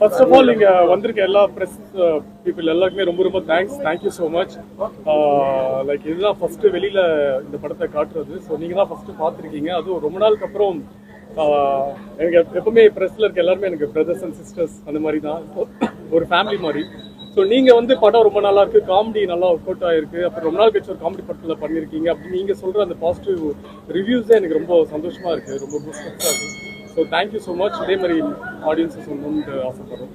First of all இங்க வந்திருக்க எல்லா ப்ரெஸ் பீப்புள் uh, எல்லாருக்குமே ரொம்ப ரொம்ப thanks thank you so much like இதுதான் ஃபர்ஸ்ட் வெளியில இந்த படத்தை காட்டுறது. ஸோ நீங்க தான் ஃபர்ஸ்ட் பார்த்துருக்கீங்க. அதுவும் ரொம்ப நாளுக்கு அப்புறம் uh, எனக்கு எப்பவுமே பிரஸ்ல இருக்க எல்லாருமே எனக்கு பிரதர்ஸ் அண்ட் சிஸ்டர்ஸ் அந்த மாதிரி தான். ஒரு ஃபேமிலி மாதிரி. ஸோ நீங்க வந்து படம் ரொம்ப நல்லா இருக்கு. காமெடி நல்லா ஒர்க் அவுட் ஆயிருக்கு. அப்புறம் ரொம்ப நாள் கழிச்சு ஒரு காமெடி படத்தில் பண்ணியிருக்கீங்க அப்படின்னு நீங்க சொல்ற அந்த பாசிட்டிவ் ரிவ்யூஸ் எனக்கு ரொம்ப சந்தோஷமா இருக்கு. ரொம்ப பூஸ்டா இருக்கு. ஸோ தேங்க்யூ ஸோ மச் இதே மாதிரி ஆடியன்ஸை சொல்லணும்னு ஆசைப்படுறோம்.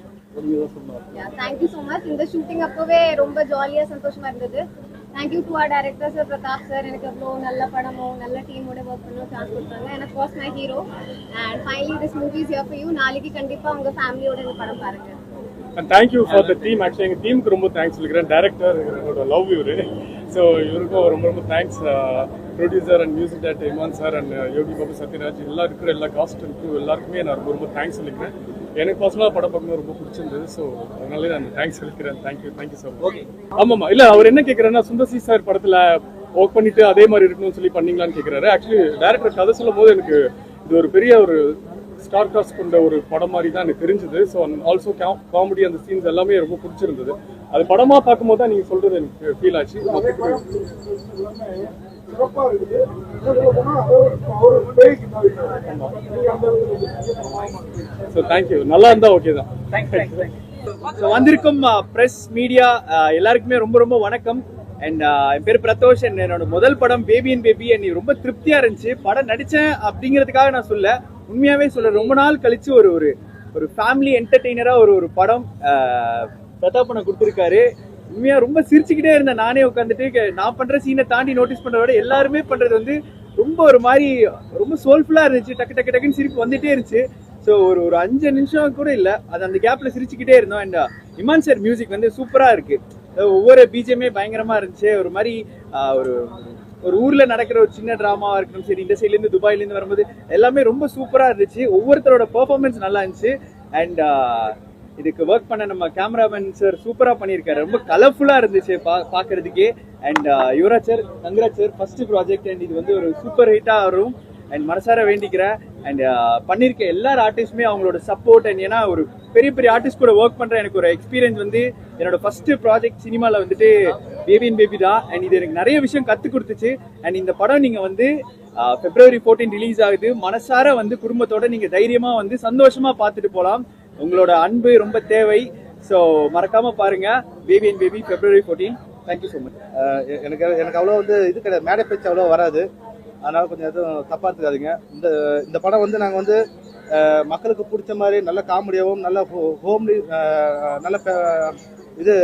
தேங்க்யூ ஸோ மச் இந்த ஷூட்டிங் அப்போவே ரொம்ப ஜாலியாக சந்தோஷமா இருந்தது. Thank you to our director sir Pratap sir எனக்கு அவ்வளோ நல்ல படமும் நல்ல டீமோட ஒர்க் பண்ண சான்ஸ் கொடுத்தாங்க. எனக்கு was my hero and finally this movies for you நாளைக்கு கண்டிப்பாக உங்கள் ஃபேமிலியோட இந்த படம் பாருங்க. And thank you for the team actually எங்கள் டீமுக்கு ரொம்ப தேங்க்ஸ் சொல்லிக்கிறேன். டேரக்டர் என்னோட லவ் இவரு. ஸோ இவருக்கும் ரொம்ப ரொம்ப thanks producer and music director Imman sir and Yogi Babu Sathyaraj எல்லா இருக்கிற எல்லா காஸ்ட் இருக்கு எல்லாருக்குமே நான் ரொம்ப ரொம்ப தேங்க்ஸ் சொல்லிக்கிறேன். எனக்கு பர்சனலாக படம் பார்க்கணும் ரொம்ப பிடிச்சிருந்தது. ஸோ அதனால நான் தேங்க்ஸ் சொல்லிக்கிறேன். தேங்க்யூ தேங்க்யூ ஸோ மச் ஆமாம்மா. இல்லை அவர் என்ன கேட்குறேன்னா சுந்தர்சி சார் படத்தில் ஒர்க் பண்ணிட்டு அதே மாதிரி இருக்கணும்னு சொல்லி பண்ணீங்களான்னு கேட்குறாரு ஆக்சுவலி டேரக்டர் கதை சொல்லும் போது எனக்கு இது ஒரு பெரிய ஒரு ஸ்டார் காஸ்ட் கொண்ட ஒரு படம் மாதிரி தான் எனக்கு தெரிஞ்சது. ஸோ ஆல்சோ காமெடி அந்த சீன்ஸ் எல்லாமே ரொம்ப பிடிச்சிருந்தது. அது படமா பார்க்கும்போது தான் நீங்க சொல்றது எனக்கு ஃபீல் ஆச்சு. சிறப்பா இருக்குது நல்லா இருந்தா ஓகே தான். வந்திருக்கும் பிரஸ் மீடியா எல்லாருக்குமே ரொம்ப ரொம்ப வணக்கம். அண்ட் என் பேர் பிரதோஷ். And என்னோட முதல் படம் பேபி அண்ட் பேபி அண்ட் ரொம்ப திருப்தியா இருந்துச்சு. படம் நடிச்சேன் அப்படிங்கிறதுக்காக நான் சொல்ல உண்மையாவே சொல்ல ரொம்ப நாள் கழிச்சு ஒரு ஒரு ஒரு ஃபேமிலி என்டர்டெய்னரா ஒரு ஒரு படம் பிரதாப் கொடுத்துருக்காரு. உண்மையா ரொம்ப சிரிச்சுக்கிட்டே இருந்தேன். நானே உட்காந்துட்டு நான் பண்ற சீனை தாண்டி நோட்டீஸ் பண்றத விட எல்லாருமே பண்றது வந்து ரொம்ப ஒரு மாதிரி ரொம்ப சோல்ஃபுல்லா இருந்துச்சு. டக்கு டக்கு டக்குன்னு சிரிப்பு வந்துட்டே இருந்துச்சு. ஸோ ஒரு ஒரு அஞ்சு நிமிஷம் கூட இல்லை. அது அந்த கேப்ல சிரிச்சுக்கிட்டே இருந்தோம். அண்ட் இமான் சார் மியூசிக் வந்து சூப்பரா இருக்கு. ஒவ்வொரு பிஜேமே பயங்கரமா இருந்துச்சு. ஒரு மாதிரி ஒரு ஒரு ஊர்ல நடக்கிற ஒரு சின்ன டிராமாவா இருக்கணும் சரி இந்த சைட்ல இருந்து துபாயில இருந்து வரும்போது எல்லாமே ரொம்ப சூப்பரா இருந்துச்சு. ஒவ்வொருத்தரோட பெர்ஃபார்மன்ஸ் நல்லா இருந்துச்சு. அண்ட் இதுக்கு ஒர்க் பண்ண நம்ம கேமராமேன் சார் சூப்பராக பண்ணியிருக்காரு. ரொம்ப கலர்ஃபுல்லாக இருந்துச்சு பா பார்க்கறதுக்கே and uh, Yuvaraj sir Thangaraj sir first project and இது வந்து ஒரு சூப்பர் ஹிட்டாக வரும். அண்ட் மனசார வேண்டிக்கிறேன். அண்ட் uh, பண்ணியிருக்க எல்லா ஆர்டிஸ்டுமே அவங்களோட சப்போர்ட் அண்ட் ஏன்னா ஒரு பெரிய பெரிய ஆர்டிஸ்ட் கூட ஒர்க் பண்ணுற எனக்கு ஒரு எக்ஸ்பீரியன்ஸ் வந்து என்னோட ஃபர்ஸ்ட் ப்ராஜெக்ட் சினிமாவில் வந்துட்டு பேபி அண்ட் பேபி தான். அண்ட் இது எனக்கு நிறைய விஷயம் கற்றுக் கொடுத்துச்சு. அண்ட் இந்த படம் நீங்கள் வந்து பிப்ரவரி 14 ரிலீஸ் ஆகுது. மனசார வந்து குடும்பத்தோட நீங்கள் தைரியமாக வந்து சந்தோஷமாக பார்த்துட்டு போகலாம் உங்களோட அன்பு ரொம்ப தேவை. ஸோ மறக்காம பாருங்க. Baby and baby February fourteen thank you so much எனக்கு எனக்கு அவ்வளோ வந்து இது கிடையாது. மேடை பேச்சு அவ்வளோ வராது. அதனால கொஞ்சம் எதுவும் தப்பா எடுத்துக்காதீங்க. இந்த இந்த படம் வந்து நாங்கள் வந்து மக்களுக்கு பிடிச்ச மாதிரி நல்ல காமெடியாகவும் நல்ல ஹோம்லி நல்ல இது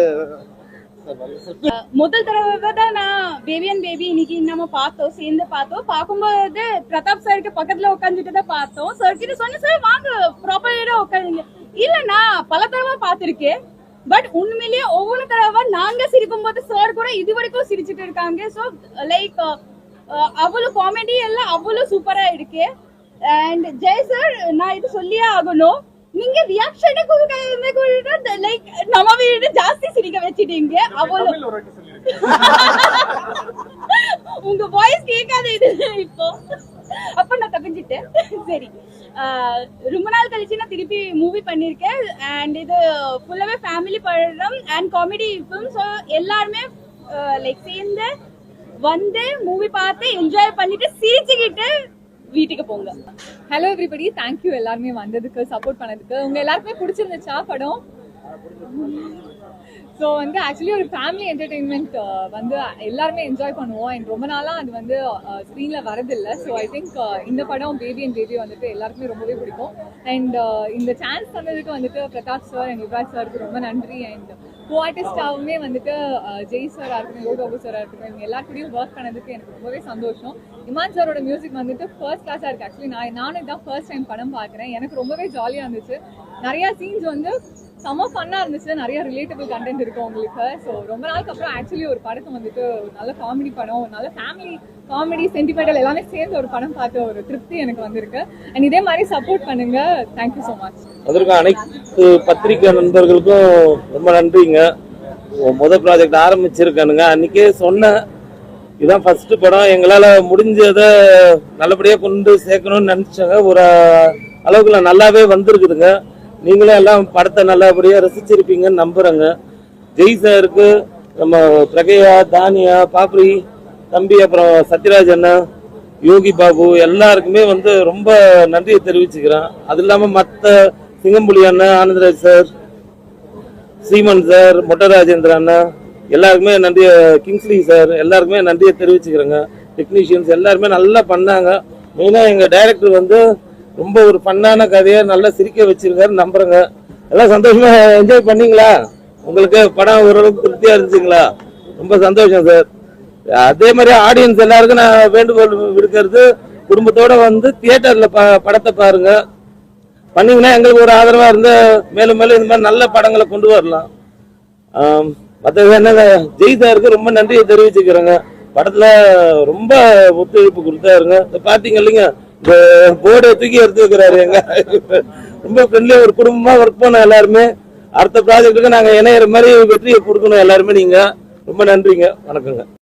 முதல் தடவை தான் நான் பேபி அண்ட் பேபி இன்னைக்கு நம்ம பார்த்தோம் சேர்ந்து பார்த்தோம். பார்க்கும்போது பிரதாப் சாருக்கு பக்கத்துல உட்காந்துட்டு தான் பார்த்தோம். சார் கிட்ட சொன்ன சார் வாங்க ப்ராப்பரா உட்காருங்க. இல்ல நான் பல தடவை பார்த்திருக்கேன். பட் உண்மையிலேயே ஒவ்வொரு தடவை நாங்க சிரிக்கும் போது சார் கூட இது வரைக்கும் சிரிச்சிட்டு இருக்காங்க. ஸோ லைக் அவ்வளவு காமெடி எல்லாம் அவ்வளவு சூப்பரா இருக்கு. அண்ட் ஜெய் சார் நான் இது சொல்லியே ஆகணும். நீங்க ரியாக்ஷனே கொடுக்க லைக் நம்ம வீடு ஜாஸ்தி சிரிக்க வச்சிட்டீங்க. சொல்லிருக்கேன். உங்க வாய்ஸ் கேட்காது இது இப்போ. அப்ப நான் தப்பிச்சிட்டேன் சரி. ரொம்ப நாள் கழிச்சு நான் திருப்பி மூவி பண்ணியிருக்கேன் அண்ட் இது ஃபுல்லாகவே ஃபேமிலி படம் அண்ட் காமெடி ஃபிலிம் ஸோ எல்லாருமே லைக் சேர்ந்து வந்து மூவி பார்த்து என்ஜாய் பண்ணிட்டு சிரிச்சுக்கிட்டு வீட்டுக்கு போங்க. ஹலோ எவ்ரிபடி தேங்க்யூ எல்லாருமே வந்ததுக்கு சப்போர்ட் பண்ணதுக்கு. உங்க எல்லாருக்குமே பிடிச்சிருந்துச்சா படம்? ஸோ வந்து ஆக்சுவலி ஒரு ஃபேமிலி என்டர்டெயின்மெண்ட் uh, வந்து எல்லாருமே என்ஜாய் பண்ணுவோம். அண்ட் ரொம்ப நாளாக அது வந்து ஸ்க்ரீனில் வரதில்லை. ஸோ ஐ திங்க் இந்த படம் பேபி அண்ட் பேபி வந்துட்டு எல்லாருக்குமே ரொம்பவே பிடிக்கும். அண்ட் uh, இந்த சான்ஸ் தந்ததுக்கு வந்துட்டு பிரகாஷ் சார் அண்ட் யுவராஜ் சாருக்கு ரொம்ப நன்றி. அண்ட் கோ ஆர்டிஸ்டாகவுமே வந்துட்டு uh, ஜெய் சாராக இருக்கட்டும் யோகாபு சாராக இருக்கட்டும் இவங்க எல்லாருக்கூடயும் ஒர்க் பண்ணதுக்கு எனக்கு ரொம்பவே சந்தோஷம். இமான் சாரோட மியூசிக் வந்துட்டு ஃபர்ஸ்ட் கிளாஸாக இருக்குது ஆக்சுவலி நான் நானும் இதான் ஃபர்ஸ்ட் டைம் படம் பார்க்குறேன். எனக்கு ரொம்பவே ஜாலியாக இருந்துச்சு. நிறையா சீன்ஸ் வந்து செம்ம ஃபன்னாக இருந்துச்சு நிறைய ரிலேட்டபிள் கண்டென்ட் இருக்கும் உங்களுக்கு. ஸோ ரொம்ப நாளுக்கு அப்புறம் ஆக்சுவலி ஒரு படத்தை வந்துட்டு ஒரு நல்ல காமெடி படம் ஒரு நல்ல ஃபேமிலி காமெடி சென்டிமெண்டல் எல்லாமே சேர்ந்து ஒரு படம் பார்த்த ஒரு திருப்தி எனக்கு வந்திருக்கு. அண்ட் இதே மாதிரி சப்போர்ட் பண்ணுங்க. தேங்க்யூ ஸோ மச் அதற்கு அனைத்து பத்திரிகை நண்பர்களுக்கும் ரொம்ப நன்றிங்க. உ- முத ப்ராஜெக்ட் ஆரம்பிச்சிருக்கானுங்க. அன்னைக்கே சொன்னேன். இதுதான் ஃபர்ஸ்ட் படம். எங்களால் முடிஞ்சதை நல்லபடியாக கொண்டு சேர்க்கணும்னு நினச்சாங்க. ஒரு அளவுக்குள்ள நல்லாவே வந்திருக்குதுங்க. நீங்களும் எல்லாம் படத்தை நல்லபடியாக ரசிச்சிருப்பீங்கன்னு நம்புறேங்க. ஜெய் சாருக்கு நம்ம பிரகையா தானியா பாப்ரி தம்பி அப்புறம் சத்யராஜ் அண்ணா யோகி பாபு எல்லாருக்குமே வந்து ரொம்ப நன்றியை தெரிவிச்சுக்கிறேன். அது இல்லாமல் மற்ற சிங்கம்புலி அண்ணா ஆனந்தராஜ் சார் ஸ்ரீமன் சார் மொட்டராஜேந்திர அண்ணா எல்லாருக்குமே நன்றிய கிங்ஸ்லி சார் எல்லாருக்குமே நன்றியை தெரிவிச்சுக்கிறேங்க. டெக்னீஷியன்ஸ் எல்லாருமே நல்லா பண்ணாங்க. மெயினாக எங்கள் டைரக்டர் வந்து ரொம்ப ஒரு ஃபன்னான கதையை நல்லா சிரிக்க வச்சிருக்காரு நம்புறேங்க. எல்லாம் சந்தோஷமா என்ஜாய் பண்ணீங்களா? உங்களுக்கு படம் ஓரளவுக்கு திருப்தியா இருந்துச்சுங்களா? ரொம்ப சந்தோஷம் சார் அதே மாதிரி ஆடியன்ஸ் எல்லாருக்கும் நான் வேண்டுகோள் விடுக்கிறது குடும்பத்தோட வந்து தியேட்டர்ல படத்தை பாருங்க. பண்ணீங்கன்னா எங்களுக்கு ஒரு ஆதரவா இருந்து மேலும் மேலும் இந்த மாதிரி நல்ல படங்களை கொண்டு வரலாம். ஆம், என்ன என்னங்க ஜெய் சாருக்கு ரொம்ப நன்றியை தெரிவிச்சுக்கிறேங்க. படத்துல ரொம்ப ஒத்துழைப்பு கொடுத்தாருங்க. இந்த பாத்தீங்க இல்லைங்க போர்டை தூக்கி எடுத்து வைக்கிறாரு எங்க? ரொம்ப ஃப்ரெண்ட்லியா ஒரு குடும்பமா ஒர்க் பண்ண எல்லாருமே. அடுத்த ப்ராஜெக்ட்டுக்கு நாங்க இணையிற மாதிரி வெற்றியை கொடுக்கணும் எல்லாருமே நீங்க. ரொம்ப நன்றிங்க. வணக்கங்க.